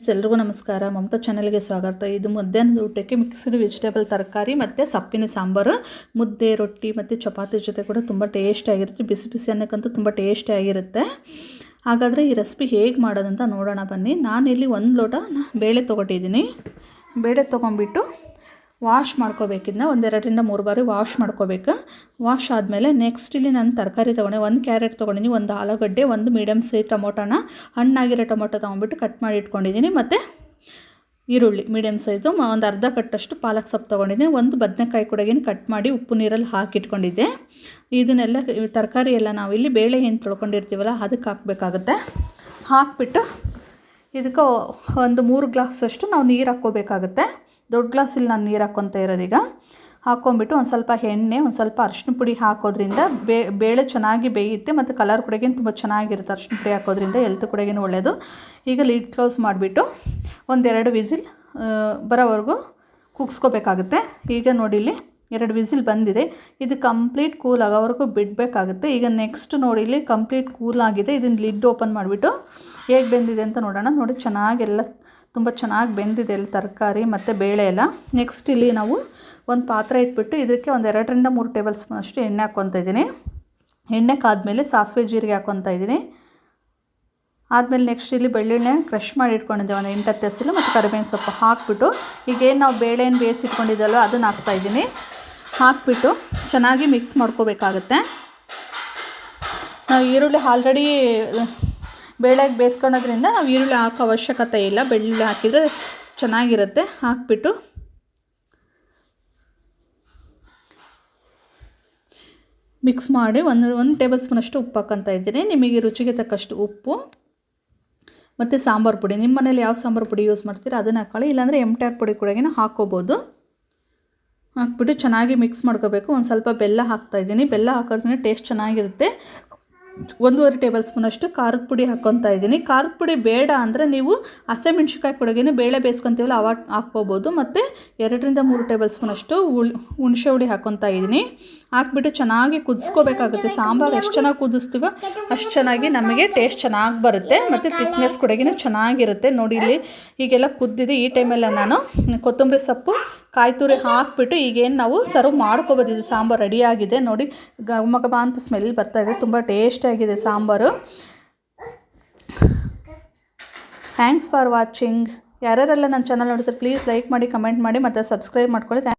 ಎಲ್ರಿಗೂ ನಮಸ್ಕಾರ. ಮಮತಾ ಚಾನಲ್ಗೆ ಸ್ವಾಗತ. ಇದು ಮಧ್ಯಾಹ್ನದ ಊಟಕ್ಕೆ ಮಿಕ್ಸ್ಡ್ ವೆಜಿಟೇಬಲ್ ತರಕಾರಿ ಮತ್ತು ಸಪ್ಪಿನ ಸಾಂಬಾರು. ಮುದ್ದೆ, ರೊಟ್ಟಿ ಮತ್ತು ಚಪಾತಿ ಜೊತೆ ಕೂಡ ತುಂಬ ಟೇಸ್ಟಿಯಾಗಿರುತ್ತೆ ಬಿಸಿ ಬಿಸಿ ಅನ್ನಕ್ಕಂತೂ ತುಂಬ ಟೇಸ್ಟಿಯಾಗಿರುತ್ತೆ ಹಾಗಾದರೆ ಈ ರೆಸಿಪಿ ಹೇಗೆ ಮಾಡೋದಂತ ನೋಡೋಣ ಬನ್ನಿ. ನಾನಿಲ್ಲಿ ಒಂದು ಲೋಟ ಬೇಳೆ ತೊಗೊಟ್ಟಿದ್ದೀನಿ ಬೇಳೆ ತೊಗೊಂಬಿಟ್ಟು ವಾಶ್ ಮಾಡ್ಕೋಬೇಕಿದ್ನ, ಒಂದೆರಡರಿಂದ ಮೂರು ಬಾರಿ ವಾಶ್ ಮಾಡ್ಕೋಬೇಕು. ವಾಶ್ ಆದಮೇಲೆ ನೆಕ್ಸ್ಟ್ ಇಲ್ಲಿ ನಾನು ತರಕಾರಿ ತೊಗೊಂಡೆ, ಒಂದು ಕ್ಯಾರೆಟ್ ತೊಗೊಂಡಿನಿ, ಒಂದು ಆಲೂಗಡ್ಡೆ, ಒಂದು ಮೀಡಿಯಮ್ ಸೈಜ್ ಟೊಮೊಟೊನ ಹಣ್ಣಾಗಿರೋ ಟೊಮೊಟೊ ತೊಗೊಂಬಿಟ್ಟು ಕಟ್ ಮಾಡಿ ಇಟ್ಕೊಂಡಿದ್ದೀನಿ ಮತ್ತು ಈರುಳ್ಳಿ ಮೀಡಿಯಮ್ ಸೈಜು ಒಂದು ಅರ್ಧ ಕಟ್ಟಷ್ಟು ಪಾಲಕ್ ಸೊಪ್ಪು ತೊಗೊಂಡಿದ್ದೆ. ಒಂದು ಬದನೆಕಾಯಿ ಕೂಡ ಕಟ್ ಮಾಡಿ ಉಪ್ಪು ನೀರಲ್ಲಿ ಹಾಕಿಟ್ಕೊಂಡಿದ್ದೆ. ಇದನ್ನೆಲ್ಲ ತರಕಾರಿ ಎಲ್ಲ ನಾವು ಇಲ್ಲಿ ಬೇಳೆ ಏನು ತೊಳ್ಕೊಂಡಿರ್ತೀವಲ್ಲ ಅದಕ್ಕೆ ಹಾಕಬೇಕಾಗುತ್ತೆ. ಹಾಕ್ಬಿಟ್ಟು ಇದಕ್ಕೆ ಒಂದು ಮೂರು ಗ್ಲಾಸಷ್ಟು ನಾವು ನೀರು ಹಾಕ್ಕೋಬೇಕಾಗುತ್ತೆ. ದೊಡ್ಡ ಗ್ಲಾಸಲ್ಲಿ ನಾನು ನೀರು ಹಾಕ್ಕೊತ ಇರೋದೀಗ. ಹಾಕ್ಕೊಂಬಿಟ್ಟು ಒಂದು ಸ್ವಲ್ಪ ಎಣ್ಣೆ, ಒಂದು ಸ್ವಲ್ಪ ಅರಿಶಿನ ಪುಡಿ ಹಾಕೋದ್ರಿಂದ ಬೇಳೆ ಚೆನ್ನಾಗಿ ಬೇಯುತ್ತೆ ಮತ್ತು ಕಲರ್ ಕುಡಗೇನು ತುಂಬ ಚೆನ್ನಾಗಿರುತ್ತೆ ಅರಿಶಿನ ಪುಡಿ ಹಾಕೋದ್ರಿಂದ ಎಲ್ತ್ ಕುಡಗೇನು ಒಳ್ಳೆಯದು ಈಗ ಲೀಡ್ ಕ್ಲೋಸ್ ಮಾಡಿಬಿಟ್ಟು ಒಂದೆರಡು ವಿಸಿಲ್ ಬರೋವರೆಗೂ ಕುಗ್ಸ್ಕೋಬೇಕಾಗುತ್ತೆ. ಈಗ ನೋಡಿ ಇಲ್ಲಿ ಎರಡು ವಿಸಿಲ್ ಬಂದಿದೆ. ಇದು ಕಂಪ್ಲೀಟ್ ಕೂಲ್ ಆಗೋವರೆಗೂ ಬಿಡಬೇಕಾಗುತ್ತೆ. ಈಗ ನೆಕ್ಸ್ಟ್ ನೋಡಿ ಇಲ್ಲಿ ಕಂಪ್ಲೀಟ್ ಕೂಲ್ ಆಗಿದೆ. ಇದನ್ನು ಲಿಡ್ ಓಪನ್ ಮಾಡಿಬಿಟ್ಟು ಹೇಗೆ ಬೆಂದಿದೆ ಅಂತ ನೋಡೋಣ. ನೋಡಿ, ಚೆನ್ನಾಗೆಲ್ಲ ತುಂಬ ಚೆನ್ನಾಗಿ ಬೆಂದಿದೆ ಇಲ್ಲಿ ತರಕಾರಿ ಮತ್ತು ಬೇಳೆ ಎಲ್ಲ. ನೆಕ್ಸ್ಟ್ ಇಲ್ಲಿ ನಾವು ಒಂದು ಪಾತ್ರೆ ಇಟ್ಬಿಟ್ಟು ಇದಕ್ಕೆ ಒಂದು ಎರಡರಿಂದ ಮೂರು ಟೇಬಲ್ ಸ್ಪೂನ್ ಅಷ್ಟು ಎಣ್ಣೆ ಹಾಕ್ಕೊತಾ ಇದ್ದೀನಿ. ಎಣ್ಣೆ ಕಾದ್ಮೇಲೆ ಸಾಸಿವೆ ಜೀರಿಗೆ ಹಾಕ್ಕೊತಾ ಇದ್ದೀನಿ. ಆದಮೇಲೆ ನೆಕ್ಸ್ಟ್ ಇಲ್ಲಿ ಬೆಳ್ಳುಳ್ಳಿ ಕ್ರಷ್ ಮಾಡಿ ಇಟ್ಕೊಂಡಿದ್ದೆ, ಒಂದು ಎಂಟು ಹತ್ತು ಮತ್ತು ಕರಿಬೇವಿನ ಸೊಪ್ಪು ಹಾಕ್ಬಿಟ್ಟು. ಈಗೇನು ನಾವು ಬೇಳೆನ ಬೇಯಿಸಿಟ್ಕೊಂಡಿದ್ದಲ್ಲೋ ಅದನ್ನು ಹಾಕ್ತಾಯಿದ್ದೀನಿ ಹಾಕ್ಬಿಟ್ಟು ಚೆನ್ನಾಗಿ ಮಿಕ್ಸ್ ಮಾಡ್ಕೋಬೇಕಾಗತ್ತೆ. ನಾವು ಈರುಳ್ಳಿ ಆಲ್ರೆಡಿ ಬೇಳೆಗೆ ಬೇಯಿಸ್ಕೊಳೋದ್ರಿಂದ ನಾವು ಈರುಳ್ಳಿ ಹಾಕೋ ಅವಶ್ಯಕತೆ ಇಲ್ಲ. ಬೆಳ್ಳುಳ್ಳಿ ಹಾಕಿದರೆ ಚೆನ್ನಾಗಿರುತ್ತೆ. ಹಾಕ್ಬಿಟ್ಟು ಮಿಕ್ಸ್ ಮಾಡಿ ಒಂದು ಒಂದು ಟೇಬಲ್ ಸ್ಪೂನಷ್ಟು ಉಪ್ಪು ಹಾಕ್ಕೊತಾ ಇದ್ದೀನಿ. ನಿಮಗೆ ರುಚಿಗೆ ತಕ್ಕಷ್ಟು ಉಪ್ಪು ಮತ್ತು ಸಾಂಬಾರು ಪುಡಿ. ನಿಮ್ಮ ಮನೇಲಿ ಯಾವ ಸಾಂಬಾರು ಪುಡಿ ಯೂಸ್ ಮಾಡ್ತೀರಾ ಅದನ್ನು ಹಾಕೊಳ್ಳಿ. ಇಲ್ಲಾಂದರೆ ಆರ್ ಪುಡಿ ಕೂಡ ಹಾಕ್ಕೋಬೋದು. ಹಾಕ್ಬಿಟ್ಟು ಚೆನ್ನಾಗಿ ಮಿಕ್ಸ್ ಮಾಡ್ಕೋಬೇಕು. ಒಂದು ಸ್ವಲ್ಪ ಬೆಲ್ಲ ಹಾಕ್ತಾಯಿದ್ದೀನಿ ಬೆಲ್ಲ ಹಾಕೋದ್ರಿಂದ ಟೇಸ್ಟ್ ಚೆನ್ನಾಗಿರುತ್ತೆ. ಒಂದೂವರೆ ಟೇಬಲ್ ಸ್ಪೂನಷ್ಟು ಖಾರದ ಪುಡಿ ಹಾಕ್ಕೊತಾ ಇದ್ದೀನಿ. ಖಾರದ ಪುಡಿ ಬೇಡ ಅಂದರೆ ನೀವು ಹಸಿಮೆಣ್ಸಿಕಾಯಿ ಕೊಡಗೇನೆ ಬೇಳೆ ಬೇಯಿಸ್ಕೊತೀವಲ್ಲ ಅವಾಗ ಹಾಕ್ಕೋಬೋದು. ಮತ್ತು ಎರಡರಿಂದ ಮೂರು ಟೇಬಲ್ ಸ್ಪೂನಷ್ಟು ಉಳ್, ಹುಣಸೆ ಹುಳಿ ಹಾಕ್ಕೊತಾ ಇದ್ದೀನಿ. ಹಾಕ್ಬಿಟ್ಟು ಚೆನ್ನಾಗಿ ಕುದಿಸ್ಕೋಬೇಕಾಗುತ್ತೆ. ಸಾಂಬಾರು ಎಷ್ಟು ಚೆನ್ನಾಗಿ ಕುದಿಸ್ತೀವೋ ಅಷ್ಟು ಚೆನ್ನಾಗಿ ನಮಗೆ ಟೇಸ್ಟ್ ಚೆನ್ನಾಗಿ ಬರುತ್ತೆ. ಮತ್ತು ತಿಕ್ನೆಸ್ ಕೂಡಗಿನ ಚೆನ್ನಾಗಿರುತ್ತೆ. ನೋಡಿ ಇಲ್ಲಿ ಹೀಗೆಲ್ಲ ಕುದ್ದಿದೆ. ಈ ಟೈಮಲ್ಲ ನಾನು ಕೊತ್ತಂಬರಿ ಸೊಪ್ಪು ಕಾಯಿ ತುರಿ ಹಾಕ್ಬಿಟ್ಟು ಈಗೇನು ನಾವು ಸರ್ವ್ ಮಾಡ್ಕೊಬೋದು. ಇದು ಸಾಂಬಾರು ರೆಡಿಯಾಗಿದೆ ನೋಡಿ ಘಮ ಘಮ ಅಂತ ಸ್ಮೆಲ್ ಬರ್ತಾ ಇದೆ. ತುಂಬ ಟೇಸ್ಟಿಯಾಗಿದೆ ಸಾಂಬಾರು. ಥ್ಯಾಂಕ್ಸ್ ಫಾರ್ ವಾಚಿಂಗ್ ಯಾರ್ಯಾರೆಲ್ಲ ನನ್ನ ಚಾನಲ್ ನೋಡಿದ್ರೆ ಪ್ಲೀಸ್ ಲೈಕ್ ಮಾಡಿ ಕಮೆಂಟ್ ಮಾಡಿ, ಮತ್ತು ಸಬ್ಸ್ಕ್ರೈಬ್ ಮಾಡ್ಕೊಳ್ಳಿ.